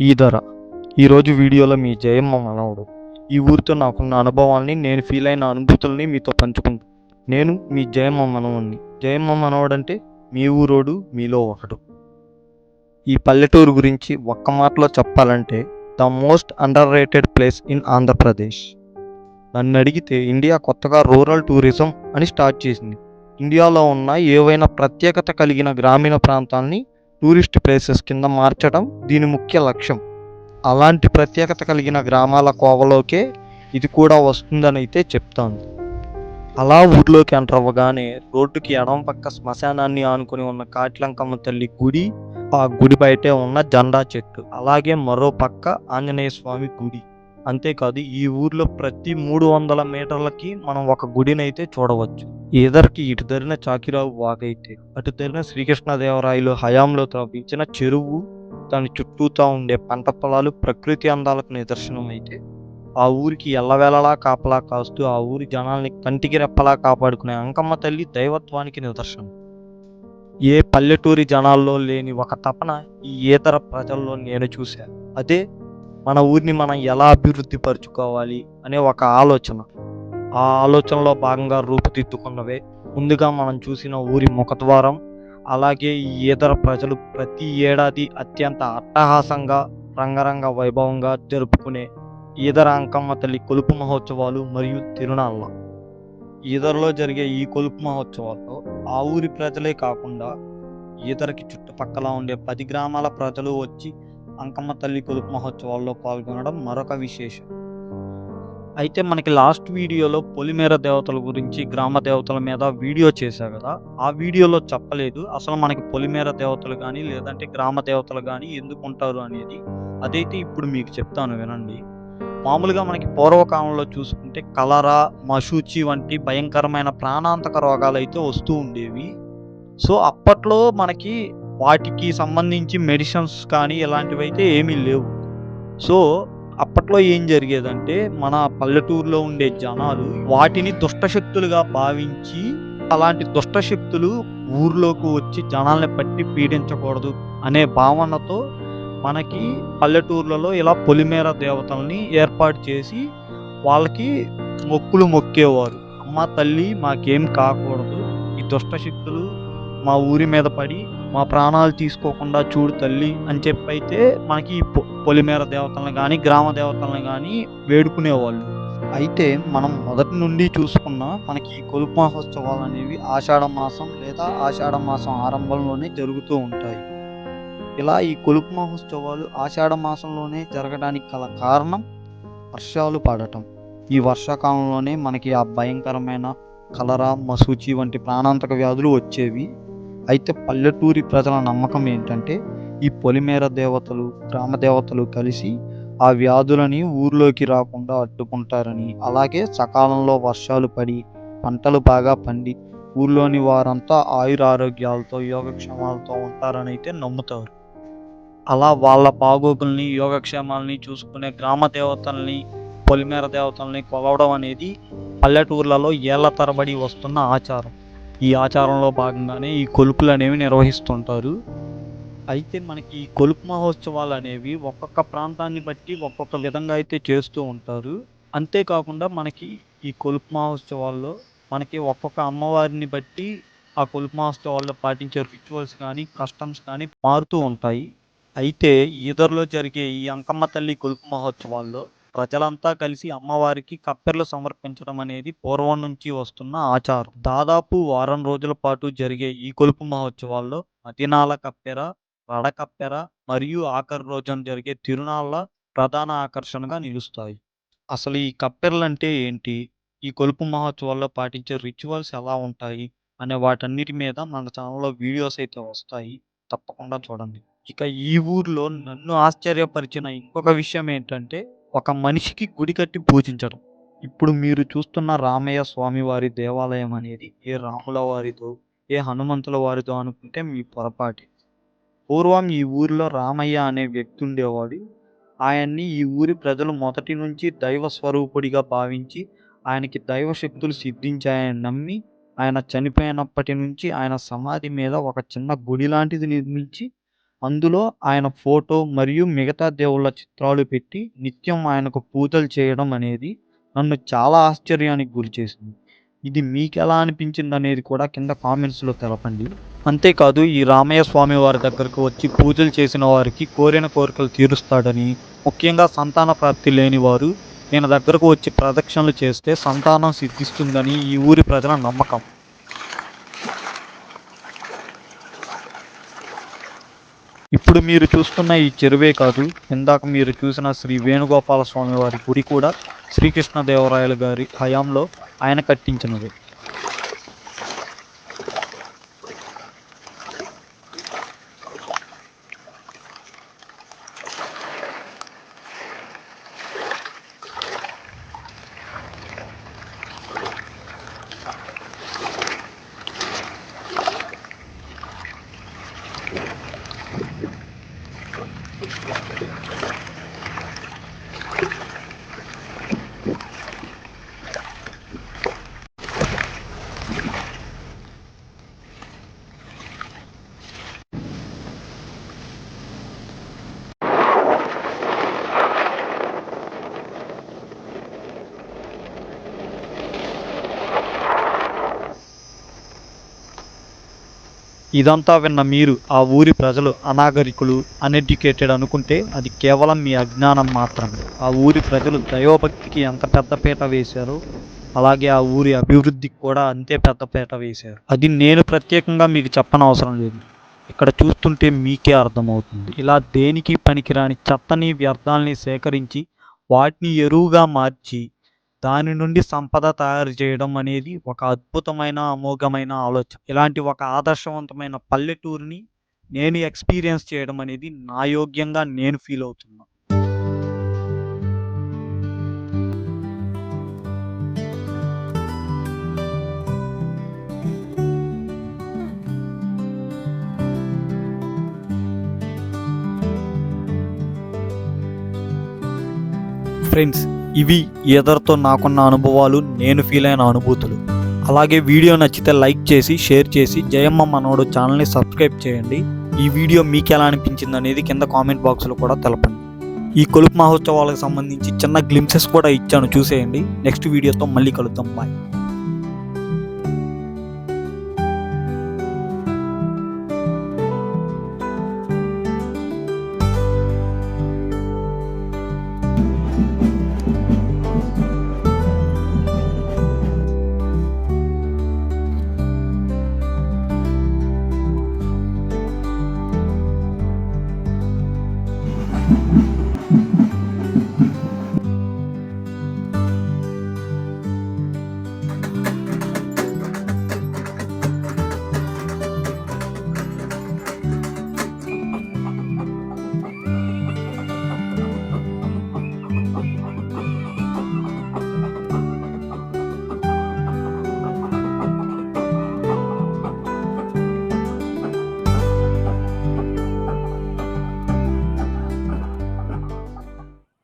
ఈ ధర. ఈరోజు వీడియోలో మీ జయమ్మ మనవడు. ఈ ఊరితో నాకున్న అనుభవాల్ని నేను ఫీల్ అయిన అనుభూతుల్ని మీతో పంచుకుంటాను నేను మీ జయమ్మ మనవడిని జయమ్మ మనవడంటే మీ ఊరోడు మీలో ఒకడు. ఈ పల్లెటూరు గురించి ఒక్క మాటలో చెప్పాలంటే the most underrated place in Andhra Pradesh నన్ను అడిగితే ఇండియా కొత్తగా రూరల్ టూరిజం అని స్టార్ట్ చేసింది. ఇండియాలో ఉన్న ఏవైనా ప్రత్యేకత కలిగిన గ్రామీణ ప్రాంతాల్ని టూరిస్ట్ ప్లేసెస్ కింద మార్చడం దీని ముఖ్య లక్ష్యం. అలాంటి ప్రత్యేకత కలిగిన గ్రామాల కోవలోకే ఇది కూడా వస్తుందని అయితే చెప్తాను అలా ఊర్లోకి ఎంటర్ అవ్వగానే రోడ్డుకి ఎడమ పక్క శ్మశానాన్ని ఆనుకొని ఉన్న కాట్లంకమ్మ తల్లి గుడి ఆ గుడి బయటే ఉన్న జెండా చెట్టు అలాగే మరో పక్క ఆంజనేయ స్వామి గుడి. అంతేకాదు ఈ ఊర్లో ప్రతి మూడు వందల మీటర్లకి మనం ఒక గుడిని అయితే చూడవచ్చు. ఎదరికి ఇటు తరిన చాకిరావు వాగైతే అటు తరిన శ్రీకృష్ణదేవరాయలు హయాంలో త్రవ్వించిన చెరువు దాని చుట్టూతా ఉండే పంట పొలాలు ప్రకృతి అందాలకు నిదర్శనం అయితే ఆ ఊరికి ఎల్లవేళలా కాపలా కాస్తూ ఆ ఊరి జనాల్ని కంటికి రెప్పలా కాపాడుకునే అంకమ్మ తల్లి దైవత్వానికి నిదర్శనం. ఏ పల్లెటూరి జనాల్లో లేని ఒక తపన ఈ ఇతర ప్రజల్లో నేను చూశాను అదే మన ఊరిని మనం ఎలా అభివృద్ధి పరుచుకోవాలి అనే ఒక ఆలోచన. ఆ ఆలోచనలో భాగంగా రూపుదిద్దుకున్నవే. ముందుగా మనం చూసిన ఊరి ముఖద్వారం అలాగే ఈ ఇతర ప్రజలు ప్రతి ఏడాది అత్యంత అట్టహాసంగా రంగరంగ వైభవంగా జరుపుకునే ఈదర అంకమ్మ తల్లి కొలుపు మహోత్సవాలు మరియు తిరునాళ్ళ. ఈదరలో జరిగే ఈ కొలుపు మహోత్సవాల్లో ఆ ఊరి ప్రజలే కాకుండా ఈదరకి చుట్టుపక్కల ఉండే పది గ్రామాల ప్రజలు వచ్చి అంకమ్మ తల్లి కొలుపు మహోత్సవాల్లో పాల్గొనడం మరొక విశేషం. అయితే మనకి లాస్ట్ వీడియోలో పొలిమేర దేవతల గురించి గ్రామ దేవతల మీద వీడియో చేశా కదా ఆ వీడియోలో చెప్పలేదు. అసలు మనకి పొలిమేర దేవతలు కానీ లేదంటే గ్రామ దేవతలు కానీ ఎందుకు ఉంటారు అనేది అదైతే ఇప్పుడు మీకు చెప్తాను వినండి. మామూలుగా మనకి పూర్వకాలంలో చూసుకుంటే కలరా మశూచి వంటి భయంకరమైన ప్రాణాంతక రోగాలు అయితే వస్తూ ఉండేవి. సో అప్పట్లో మనకి వాటికి సంబంధించి మెడిసిన్స్ కానీ ఇలాంటివి అయితే ఏమీ లేవు. సో అప్పట్లో ఏం జరిగేదంటే మన పల్లెటూరులో ఉండే జనాలు వాటిని దుష్టశక్తులుగా భావించి అలాంటి దుష్టశక్తులు ఊర్లోకి వచ్చి జనాల్ని పట్టి పీడించకూడదు అనే భావనతో మనకి పల్లెటూర్లలో ఇలా పొలిమేర దేవతల్ని ఏర్పాటు చేసి వాళ్ళకి మొక్కులు మొక్కేవారు. అమ్మ తల్లి మాకేం కాకూడదు. ఈ దుష్టశక్తులు మా ఊరి మీద పడి మా ప్రాణాలు తీసుకోకుండా చూడు తల్లి అని చెప్పి అయితే మనకి ఈ పొలిమేర దేవతలను కానీ గ్రామ దేవతలను కానీ వేడుకునేవాళ్ళు. అయితే మనం మొదటి నుండి చూసుకున్న మనకి ఈ కొలుపు మహోత్సవాలు అనేవి ఆషాఢ మాసం లేదా ఆషాఢ మాసం ఆరంభంలోనే జరుగుతూ ఉంటాయి. ఇలా ఈ కొలుపు మహోత్సవాలు ఆషాఢ మాసంలోనే జరగడానికి గల కారణం వర్షాలు పడటం. ఈ వర్షాకాలంలోనే మనకి ఆ భయంకరమైన కలరా మసూచి వంటి ప్రాణాంతక వ్యాధులు వచ్చేవి. అయితే పల్లెటూరి ప్రజల నమ్మకం ఏంటంటే ఈ పొలిమేర దేవతలు గ్రామ దేవతలు కలిసి ఆ వ్యాధులని ఊర్లోకి రాకుండా అడ్డుకుంటారని అలాగే సకాలంలో వర్షాలు పడి పంటలు బాగా పండి ఊర్లోని వారంతా ఆయుర ఆరోగ్యాలతో యోగక్షేమాలతో ఉంటారని అయితే నమ్ముతారు. అలా వాళ్ళ బాగోగుల్ని యోగక్షేమాలని చూసుకునే గ్రామ దేవతల్ని పొలిమేర దేవతల్ని కొలవడం అనేది పల్లెటూర్లలో ఏళ్ళ తరబడి వస్తున్న ఆచారం. ఈ ఆచారంలో భాగంగానే ఈ కొలుపులు అనేవి నిర్వహిస్తుంటారు. అయితే మనకి ఈ కొలుపు మహోత్సవాలు అనేవి ఒక్కొక్క ప్రాంతాన్ని బట్టి ఒక్కొక్క విధంగా అయితే చేస్తూ ఉంటారు. అంతేకాకుండా మనకి ఈ కొలుపు మహోత్సవాల్లో మనకి ఒక్కొక్క అమ్మవారిని బట్టి ఆ కొలుపు మహోత్సవాల్లో పాటించే రిచువల్స్ కానీ కస్టమ్స్ కానీ మారుతూ ఉంటాయి. అయితే ఈదర్లో జరిగే ఈ అంకమ్మ తల్లి కొలుపు మహోత్సవాల్లో ప్రజలంతా కలిసి అమ్మవారికి కప్పెర్లు సమర్పించడం అనేది పూర్వం నుంచి వస్తున్న ఆచారం. దాదాపు వారం రోజుల పాటు జరిగే ఈ కొలుపు మహోత్సవాల్లో మదినాల కప్పెర వడకప్పెర మరియు ఆఖరి రోజున జరిగే తిరునాళ్ళ ప్రధాన ఆకర్షణగా నిలుస్తాయి. అసలు ఈ కప్పెర్లు అంటే ఏంటి? ఈ కొలుపు మహోత్సవాల్లో పాటించే రిచువల్స్ ఎలా ఉంటాయి? అనే వాటన్నిటి మీద మన ఛానల్లో వీడియోస్ అయితే వస్తాయి. తప్పకుండా చూడండి. ఇక ఈ ఊర్లో నన్ను ఆశ్చర్యపరిచిన ఇంకొక విషయం ఏంటంటే ఒక మనిషికి గుడి కట్టి పూజించడం. ఇప్పుడు మీరు చూస్తున్న రామయ్య స్వామి వారి దేవాలయం అనేది ఏ రాముల వారితో ఏ హనుమంతుల వారితో అనుకుంటే మీ పొరపాటి. పూర్వం ఈ ఊరిలో రామయ్య అనే వ్యక్తి ఉండేవాడు. ఆయన్ని ఈ ఊరి ప్రజలు మొదటి నుంచి దైవ స్వరూపుడిగా భావించి ఆయనకి దైవ శక్తులు సిద్ధించాయని నమ్మి ఆయన చనిపోయినప్పటి నుంచి ఆయన సమాధి మీద ఒక చిన్న గుడి లాంటిది నిర్మించి అందులో ఆయన ఫోటో మరియు మిగతా దేవుళ్ళ చిత్రాలు పెట్టి నిత్యం ఆయనకు పూజలు చేయడం అనేది నన్ను చాలా ఆశ్చర్యానికి గురిచేసింది ఇది మీకు ఎలా అనిపించింది అనేది కూడా కింద కామెంట్స్లో తెలపండి. అంతేకాదు ఈ రామయ్య స్వామి వారి దగ్గరకు వచ్చి పూజలు చేసిన వారికి కోరిన కోరికలు తీరుస్తాడని ముఖ్యంగా సంతాన ప్రాప్తి లేని వారు ఈయన దగ్గరకు వచ్చి ప్రదక్షిణలు చేస్తే సంతానం సిద్ధిస్తుందని ఈ ఊరి ప్రజల నమ్మకం. ఇప్పుడు మీరు చూస్తున్న ఈ చెరువే కాదు ఇందాక మీరు చూసిన శ్రీ వేణుగోపాల స్వామి వారి గుడి కూడా శ్రీకృష్ణదేవరాయలు గారి హయాంలో ఆయన కట్టించినది. ఇదంతా విన్న మీరు ఆ ఊరి ప్రజలు అనాగరికులు అన్ఎడ్యుకేటెడ్ అనుకుంటే అది కేవలం మీ అజ్ఞానం మాత్రమే. ఆ ఊరి ప్రజలు దైవభక్తికి ఎంత పెద్దపీట వేశారో అలాగే ఆ ఊరి అభివృద్ధికి కూడా అంతే పెద్దపీట వేశారు. అది నేను ప్రత్యేకంగా మీకు చెప్పనవసరం లేదు. ఇక్కడ చూస్తుంటే మీకే అర్థమవుతుంది. ఇలా దేనికి పనికిరాని చెత్తని వ్యర్థాలని సేకరించి వాటిని ఎరువుగా మార్చి దాని నుండి సంపద తయారు చేయడం అనేది ఒక అద్భుతమైన అమోఘమైన ఆలోచన. ఇలాంటి ఒక ఆదర్శవంతమైన పల్లెటూరుని నేను ఎక్స్పీరియన్స్ చేయడం అనేది నా యోగ్యంగా నేను ఫీల్ అవుతున్నా. ఫ్రెండ్స్ ఇవి ఎదరితో నాకున్న అనుభవాలు నేను ఫీల్ అయిన అనుభూతులు. అలాగే వీడియో నచ్చితే లైక్ చేసి షేర్ చేసి జయమ్మ మనోడు ఛానల్ని సబ్స్క్రైబ్ చేయండి. ఈ వీడియో మీకు ఎలా అనిపించింది అనేది కింద కామెంట్ బాక్స్లో కూడా తెలపండి. ఈ కొలుపు మహోత్సవాలకు సంబంధించి చిన్న గ్లిమ్సెస్ కూడా ఇచ్చాను చూసేయండి. నెక్స్ట్ వీడియోతో మళ్ళీ కలుద్దాం బాయ్ Thank.